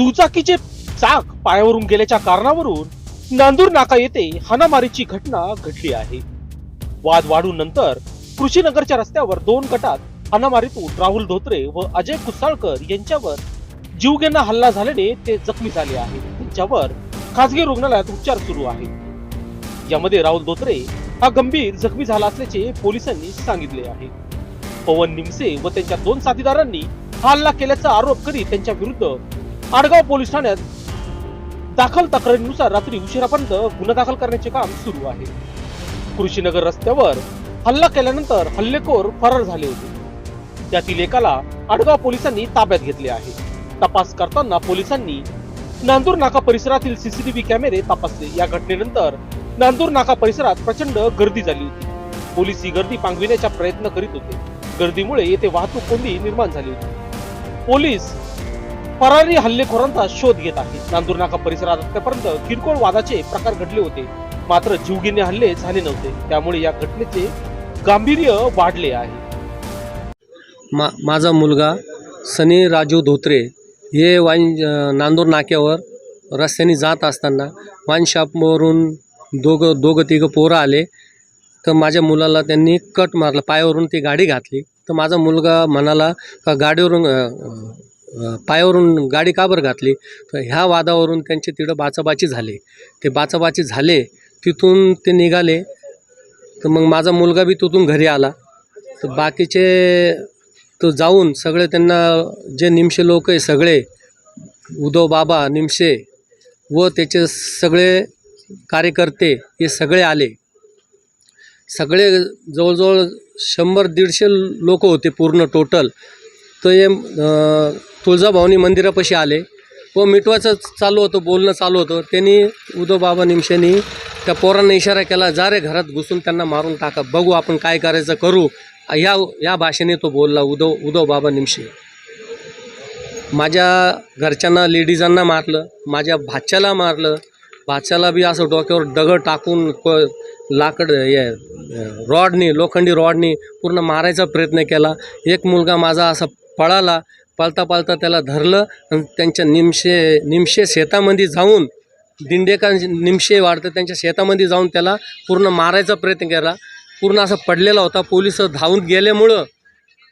दुचाकीचे चाक पायावरून गेल्याच्या कारणावरून नांदूर नाका येथे हाणामारीची घटना घडली आहे. वाद वाढून नंतर कृषीनगरच्या रस्त्यावर दोन गटात हाणामारीतून राहुल धोत्रे व अजय कुसाळकर यांच्यावर जीवघेणा हल्ला झाल्याने ते जखमी झाले आहेत त्यांच्यावर खासगी रुग्णालयात उपचार सुरू आहेत. यामध्ये राहुल धोत्रे हा गंभीर जखमी झाला असल्याचे पोलिसांनी सांगितले आहे. पवन निमसे व त्यांच्या दोन साथीदारांनी हा हल्ला केल्याचा आरोप करीत त्यांच्या विरुद्ध आडगाव पोलीस ठाण्यात दाखल तक्रारीनुसार रात्री उशिरापर्यंत गुन्हा दाखल करण्याचे काम सुरू आहे. कृषीनगर रस्त्यावर हल्ला केल्यानंतर हल्लेखोर फरार झाले होते. त्यातील एकाला आडगाव पोलिसांनी ताब्यात घेतले आहे. तपास करताना पोलिसांनी नांदूर नाका परिसरातील सीसीटीव्ही कॅमेरे तपासले. या घटनेनंतर नांदूर नाका परिसरात प्रचंड गर्दी झाली होती. पोलीस ही गर्दी पांगविण्याचा प्रयत्न करीत होते. गर्दीमुळे येथे वाहतूक कोंडी निर्माण झाली होती. पोलीस फरारी हल्लेखोरांचा शोध घेत आहे. नांदूर नाका परिसरात आतापर्यंत किरकोळ वादाचे प्रकार घडले होते. मात्र जीवघेणे हल्ले झाले नव्हते. त्यामुळे या घटनेचे गांभीर्य वाढले आहे. मा माझा मुलगा सनी राजू धोत्रे हे वाईन नांदूर नाक्यावर रस्त्याने जात असताना वाईन शॉपवरून दोघं दोघं तिघं पोरं आले. तर माझ्या मुलाला त्यांनी कट मारला. पायावरून ती गाडी घातली. तर माझा मुलगा म्हणाला का गाडीवरून पायावरून गाडी का बरं घातली? तर ह्या वादावरून त्यांचे तिथं बाचाबाची झाले. ते बाचाबाची झाले तिथून ते निघाले. तर मग माझा मुलगा बी तिथून घरी आला. तर बाकीचे तो जाऊन सगळे त्यांना जे निमशे लोक आहे सगळे उद्धव बाबा निमशे व त्याचे सगळे कार्यकर्ते हे सगळे आले. सगळे जवळजवळ शंभर दीडशे लोक होते पूर्ण टोटल तर हे तुळजाभवानी मंदिरापाशी आले व मिटवाचं चालू होतं बोलणं चालू होतं. त्यांनी उद्धव बाबा निमशेनी त्या पोरांना इशारा केला जा रे घरात घुसून त्यांना मारून टाका बघू आपण काय करायचं करू. या या भाषेने तो बोलला उद्धव उद्धव बाबा निमशे. माझ्या घरच्यांना लेडीजांना मारलं माझ्या भाच्याला मारलं. भाच्याला बी असं डोक्यावर दगड टाकून क लाकड हे रॉडनी लोखंडी रॉडनी पूर्ण मारायचा प्रयत्न केला. एक मुलगा माझा असा पळाला पळता पळता त्याला धरलं आणि त्यांच्या निमशे निमशे शेतामध्ये जाऊन दिंडेकर निमशे वाढतं त्यांच्या शेतामध्ये जाऊन त्याला पूर्ण मारायचा प्रयत्न केला. पूर्ण असा पडलेला होता. पोलीस धावून गेल्यामुळं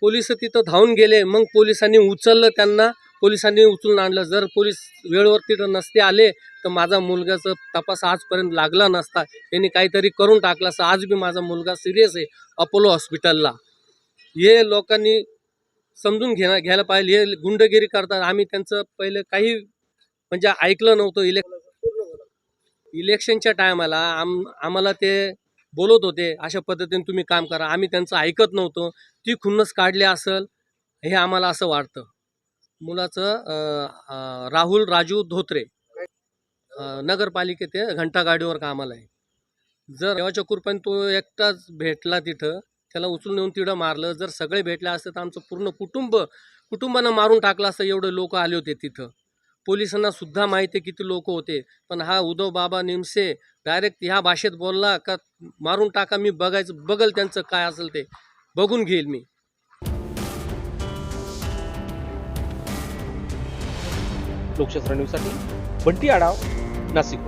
पोलीस तिथं धावून गेले. मग पोलिसांनी उचललं त्यांना. पोलिसांनी उचलून आणलं. जर पोलीस वेळेवर तिथं नसते आले तर माझा मुलगाचा तपास आजपर्यंत लागला नसता. यांनी काहीतरी करून टाकला असं. आज बी माझा मुलगा सिरियस आहे. अपोलो हॉस्पिटलला. हे लोकांनी समजून घेणं घ्यायला पाहिजे. हे गुंडगिरी करतात. आम्ही त्यांचं पहिले काही म्हणजे ऐकलं नव्हतं. इलेक् इलेक्शनच्या टायमाला आम आम्हाला ते बोलत होते अशा पद्धतीने तुम्ही काम करा. आम्ही त्यांचं ऐकत नव्हतो. ती खुन्नस काढली असेल हे आम्हाला असं वाटतं. मुलाचं राहुल राजू धोत्रे नगरपालिकेत घंटा घंटागाडीवर कामाला आहे. जर देवाच्या कृपेने तो एकटाच भेटला तिथं त्याला उचलून नेऊन तिडं मारलं. जर सगळे भेटले असते तर आमचं पूर्ण कुटुंब कुटुंबानं मारून टाकलं असतं. एवढे लोक आले होते तिथं. पोलिसांना सुद्धा माहिती आहे किती लोक होते. पण हा उद्धव बाबा निमसे डायरेक्ट ह्या भाषेत बोलला का मारून टाका मी बघायचं बघल त्यांचं काय असेल ते. बघून घेईल मी. लोकशास्त्र न्यूजसाठी बंटी आडाव नाशिक